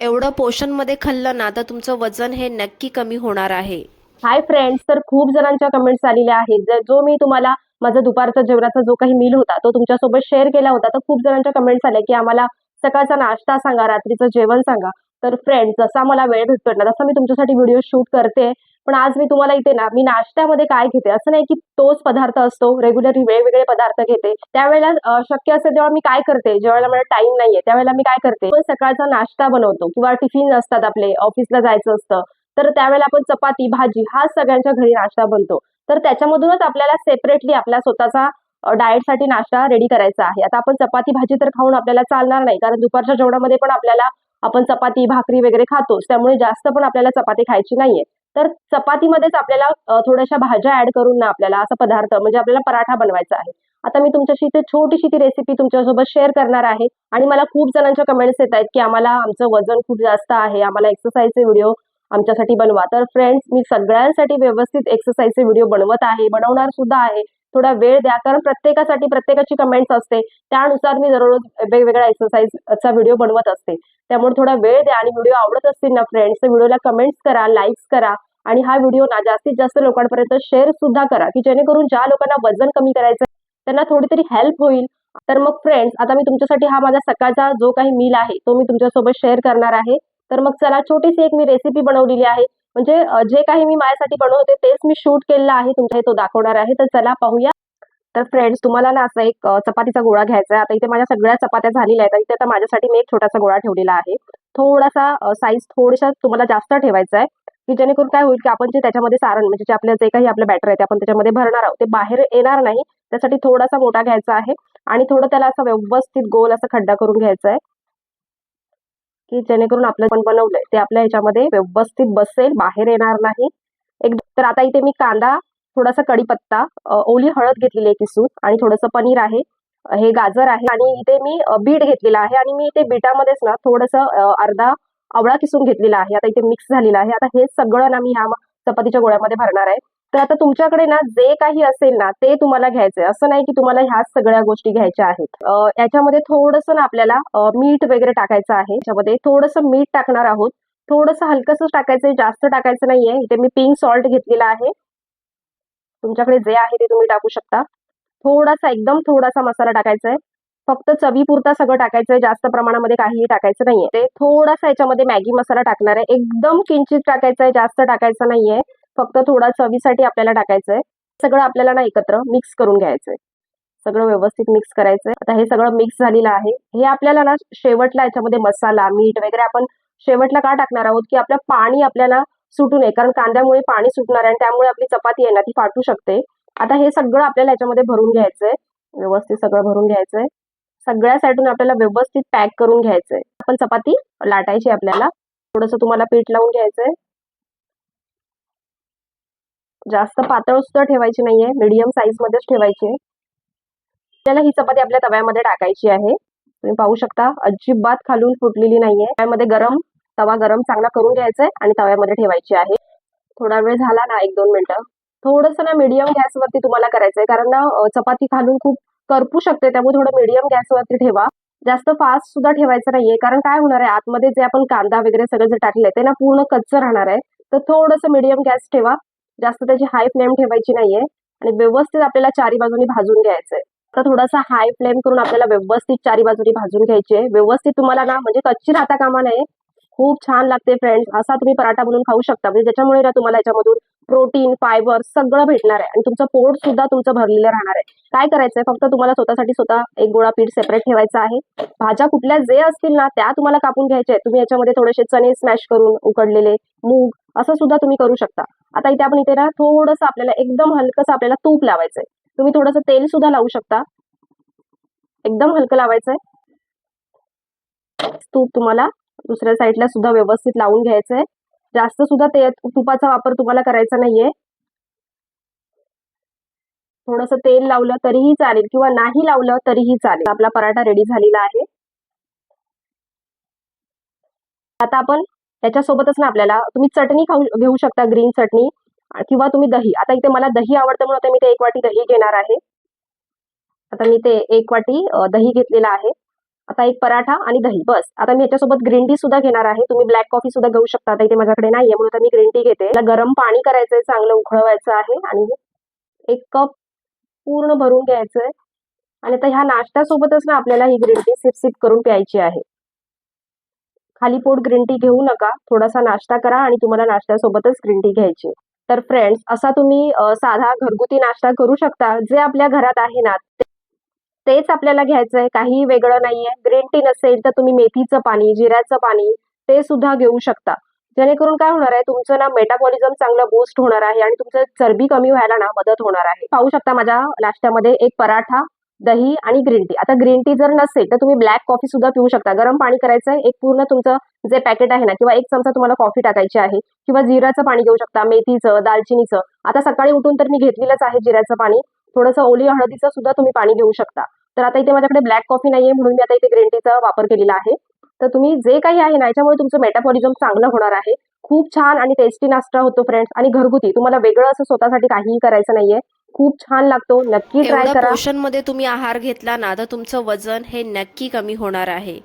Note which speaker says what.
Speaker 1: एवढं पोषणमध्ये खाल्लं ना तर तुमचं वजन हे नक्की कमी होणार आहे.
Speaker 2: हाय फ्रेंड्स तर खूप जणांच्या कमेंट्स आलेल्या आहेत. जो मी तुम्हाला माझा दुपारचा जेवणाचा जो काही मील होता तो तुमच्यासोबत शेअर केला होता तर खूप जणांच्या कमेंट्स आल्या की आम्हाला सकाळचा नाश्ता सांगा रात्रीचं जेवण सांगा. तर फ्रेंड्स जसा मला वेळ भेटतो ना तसा मी तुमच्यासाठी व्हिडिओ शूट करते. पण आज मी तुम्हाला इथे ना मी नाश्त्यामध्ये काय घेते? असं नाही की तोच पदार्थ असतो रेग्युलरली वेगवेगळे पदार्थ घेते. त्यावेळेला शक्य असेल तेव्हा मी काय करते? ज्यावेळेला मला टाइम नाहीये. त्यावेळेला मी काय करते? पण सकाळचा नाश्ता बनवतो किंवा टिफिन असतात आपले ऑफिसला जायचं असतं तर त्यावेळेला आपण चपाती भाजी हा सगळ्यांच्या घरी नाश्ता बनतो. तर त्याच्यामधूनच आपल्याला सेपरेटली आपल्या स्वतःचा डाएटसाठी नाश्ता रेडी करायचा आहे. आता आपण चपाती भाजी तर खाऊन आपल्याला चालणार नाही कारण दुपारच्या जेवणामध्ये पण आपल्याला आपण चपाती भाकरी वगैरे खातोच. त्यामुळे जास्त पण आपल्याला चपाती खायची नाहीये. तर चपातीमध्येच आपल्याला थोड्याशा भाज्या ऍड करून ना आपल्याला असा पदार्थ म्हणजे आपल्याला पराठा बनवायचा आहे. आता मी तुमच्याशी ते छोटीशी ती रेसिपी तुमच्यासोबत शेअर करणार आहे आणि मला खूप जणांच्या कमेंट्स येत आहेत की आम्हाला आमचं वजन खूप जास्त आहे आम्हाला एक्सरसाइजचे व्हिडिओ आमच्यासाठी बनवा. तर फ्रेंड्स मी सगळ्यांसाठी व्यवस्थित एक्सरसाइजचे व्हिडिओ बनवत आहे बनवणार सुद्धा आहे. थोडा वेळ द्या कारण प्रत्येकासाठी प्रत्येकाची कमेंट्स असते. त्यानुसार मी दररोज वेगवेगळ्या एक्सरसाइजचा व्हिडिओ बनवत असते. त्यामुळे थोडा वेळ द्या आणि व्हिडिओ आवडत असतील ना फ्रेंड्स तर व्हिडिओला कमेंट्स करा लाईक्स करा. आणि हा व्हिडिओ ना जास्तीत जास्त लोकांपर्यंत शेअर सुद्धा करा की जेणेकरून ज्या लोकांना वजन कमी करायचं आहे, त्यांना थोडी तरी हेल्प होईल. तर मग फ्रेंड्स आता मी तुमच्यासाठी हा माझा सकाळचा जो काही मील आहे तो मी तुमच्यासोबत शेअर करणार आहे. तर मग चला छोटीशी एक मी रेसिपी बनवलेली आहे. म्हणजे जे काही मी माझ्यासाठी बनवते तेच मी शूट केलेलं आहे. तुमच्या तो दाखवणार आहे. तर चला पाहूया. तर फ्रेंड्स तुम्हाला ना असा एक चपातीचा गोळा घ्यायचा आहे. आता इथे माझ्या सगळ्या चपात्या झालेल्या आहेत. इथे आता माझ्यासाठी मी एक छोटासा गोळा ठेवलेला आहे. थोडासा साईज थोडासा तुम्हाला जास्त ठेवायचा आहे. की जेणेकरून काय होईल की आपण जे त्याच्यामध्ये सारण म्हणजे जे आपल्या जे काही आपलं बॅटर आहे ते आपण त्याच्यामध्ये भरणार आहोत ते बाहेर येणार नाही. त्यासाठी थोडासा मोठा घ्यायचा आहे आणि थोडं त्याला असं व्यवस्थित गोल असा खड्डा करून घ्यायचा आहे. की जेणेकरून आपलं पण बनवलंय ते आपल्या ह्याच्यामध्ये व्यवस्थित बसेल बाहेर येणार नाही. एक तर आता इथे मी कांदा थोडासा कढीपत्ता ओली हळद घेतलेली आहे किसून आणि थोडंसं पनीर आहे हे गाजर आहे आणि इथे मी बीट घेतलेला आहे आणि मी इथे बीटामध्येच ना थोडंसं अर्धा आवळा किसून घेतलेला आहे. आता इथे मिक्स झालेला आहे. आता हे सगळं ना मी ह्या चपातीच्या गोळ्यामध्ये भरणार आहे. तर आता तुमच्याकडे ना जे काही असेल ना ते तुम्हाला घ्यायचंय. असं नाही की तुम्हाला ह्याच सगळ्या गोष्टी घ्यायच्या आहेत. याच्यामध्ये थोडंसं ना आपल्याला मीठ वगैरे टाकायचं आहे. याच्यामध्ये थोडंसं मीठ टाकणार आहोत. थोडंसं हलकंसं टाकायचंय जास्त टाकायचं नाहीये. इथे मी पिंक सॉल्ट घेतलेला आहे. तुमच्याकडे जे आहे ते तुम्ही टाकू शकता. थोडासा एकदम थोडासा मसाला टाकायचा आहे फक्त चवीपुरता सगळं टाकायचंय जास्त प्रमाणामध्ये काहीही टाकायचं नाहीये. ते थोडासा याच्यामध्ये मॅगी मसाला टाकणार आहे. एकदम किंचित टाकायचं आहे जास्त टाकायचं नाहीये. फक्त थोडा चवीसाठी आपल्याला टाकायचंय. सगळं आपल्याला ना एकत्र मिक्स करून घ्यायचंय. सगळं व्यवस्थित मिक्स करायचंय. आता हे सगळं मिक्स झालेलं आहे. हे आपल्याला ना शेवटला याच्यामध्ये मसाला मीठ वगैरे आपण शेवटला का टाकणार आहोत? की आपलं पाणी आपल्याला सुटू नये. कारण कांद्यामुळे पाणी सुटणार आहे आणि त्यामुळे आपली चपाती आहे ना ती फाटू शकते. आता हे सगळं आपल्याला याच्यामध्ये भरून घ्यायचंय. व्यवस्थित सगळं भरून घ्यायचंय. सगळ्या साईडून आपल्याला व्यवस्थित पॅक करून घ्यायचंय. आपण चपाती लाटायची आपल्याला. थोडस तुम्हाला पीठ लावून घ्यायचंय. जास्त पातळ सुद्धा ठेवायची नाहीये. मीडियम साईज मध्येच ठेवायची. आहे आपल्याला ही चपाती आपल्या तव्यामध्ये टाकायची आहे. तुम्ही पाहू शकता अजिबात खालून फुटलेली नाहीये. त्यामध्ये गरम तवा गरम चांगला करून घ्यायचा आहे आणि तव्यामध्ये ठेवायची आहे. थोडा वेळ झाला ना एक दोन मिनिटं. थोडंसं ना मीडियम गॅसवरती तुम्हाला करायचंय. कारण ना चपाती खालून खूप करपू शकते त्यामुळे थोडं मीडियम गॅसवरती ठेवा. जास्त फास्ट सुद्धा ठेवायचं नाहीये कारण काय होणार आहे आतमध्ये जे आपण कांदा वगैरे सगळं जे टाकलंय ते ना पूर्ण कच्चं राहणार आहे. तर थोडंसं मीडियम गॅस ठेवा. जास्त त्याची हाय फ्लेम ठेवायची नाहीये. आणि व्यवस्थित आपल्याला चारी बाजूनी भाजून घ्यायचंय. तर थोडासा हाय फ्लेम करून आपल्याला व्यवस्थित चारी बाजूनी भाजून घ्यायचे व्यवस्थित तुम्हाला ना म्हणजे कच्ची राहता कामा नये. खूप छान लागते फ्रेंड्स असा तुम्ही पराठा बनवून खाऊ शकता. म्हणजे ज्याच्यामुळे ना तुम्हाला याच्यामधून प्रोटीन फायबर सगळं भेटणार आहे. आणि तुमचं पोट सुद्धा तुमचं भरलेलं राहणार आहे. काय करायचंय? फक्त तुम्हाला स्वतःसाठी स्वतः एक गोळा पीठ सेपरेट ठेवायचा आहे. भाज्या कुठल्या जे असतील ना त्या तुम्हाला कापून घ्यायच्या आहेत. तुम्ही याच्यामध्ये थोडेसे चणे स्मॅश करून उकडलेले मूग असं सुद्धा तुम्ही करू शकता. आता इथे आपण इथे ना थोडंसं आपल्याला एकदम हलकंसं आपल्याला तूप लावायचंय. तुम्ही थोडंसं तेल सुद्धा लावू शकता. एकदम हलकं लावायचंय. तूप तुम्हाला दुसऱ्या साईडला सुद्धा व्यवस्थित लावून घ्यायचंय. जास्त सुद्धा ते तुपाचा वापर तुम्हाला करायचा नाहीये. थोडस तेल लावलं तरीही चालेल किंवा नाही लावलं तरीही चालेल. आपला पराठा रेडी झालेला आहे. आता आपण त्याच्यासोबतच ना आपल्याला तुम्ही चटणी खाऊ घेऊ शकता ग्रीन चटणी किंवा तुम्ही दही. आता इथे मला दही आवडतं म्हणून आता मी ते एक वाटी दही घेणार आहे. आता मी ते एक वाटी दही घेतलेला आहे. आता एक पराठा आणि दही बस. आता मी याच्यासोबत ग्रीन टी सुद्धा घेणार आहे. तुम्ही ब्लॅक कॉफी सुद्धा घेऊ शकता. आता इथे माझ्याकडे नाहीये म्हणून आता मी ग्रीन टी घेते. गरम पाणी करायचंय चांगलं उखळवायचं आहे आणि एक कप पूर्ण भरून घ्यायचंय. आणि आता ह्या नाश्त्यासोबतच ना आपल्याला ही ग्रीन टी सिप सिप करून प्यायची आहे. खाली पोट ग्रीन टी घेऊ नका. थोडासा नाश्ता करा आणि तुम्हाला नाश्त्यासोबतच ग्रीन टी घ्यायची. तर फ्रेंड्स असा तुम्ही साधा घरगुती नाश्ता करू शकता. जे आपल्या घरात आहे ना ते- तेच आपल्याला घ्यायचंय. काही वेगळं नाहीये. ग्रीन टी नसेल तर तुम्ही मेथीचं पाणी जिऱ्याचं पाणी ते सुद्धा घेऊ शकता. जेणेकरून काय होणार आहे तुमचं ना मेटाबॉलिझम चांगलं बूस्ट होणार आहे आणि तुमचं चरबी कमी व्हायला ना मदत होणार आहे. पाहू शकता माझ्या नाश्त्यामध्ये एक पराठा दही आणि ग्रीन टी आता ग्रीन टी जर नसेल तर तुम्ही ब्लॅक कॉफी सुद्धा पिऊ शकता. गरम पाणी करायचं एक पूर्ण तुमचं जे पॅकेट आहे ना किंवा एक चमचा तुम्हाला कॉफी टाकायची आहे किंवा जिऱ्याचं पाणी घेऊ शकता मेथीचं दालचिनीचं. आता सकाळी उठून तर मी घेतलेलंच आहे जिऱ्याचं पाणी. थोडंसं ओली हळदीचं सुद्धा तुम्ही पाणी घेऊ शकता. तर आता इथे माझ्याकडे ब्लॅक कॉफी नाहीये म्हणून मी आता इथे ग्रीन टीचा वापर केलेला आहे. तर तुम्ही जे काही आहे ना याच्यामुळे तुमचं मेटाबॉलिझम चांगलं होणार आहे. खूप छान आणि टेस्टी नाश्ता होतो फ्रेंड्स आणि घरगुती तुम्हाला वेगळं असं स्वतःसाठी काहीही करायचं नाहीये. खूप छान लागतो. नक्की ट्राय करा.
Speaker 1: पोषणमध्ये तुम्ही आहार घेतला ना तर तुमचं वजन हे नक्की कमी होणार आहे.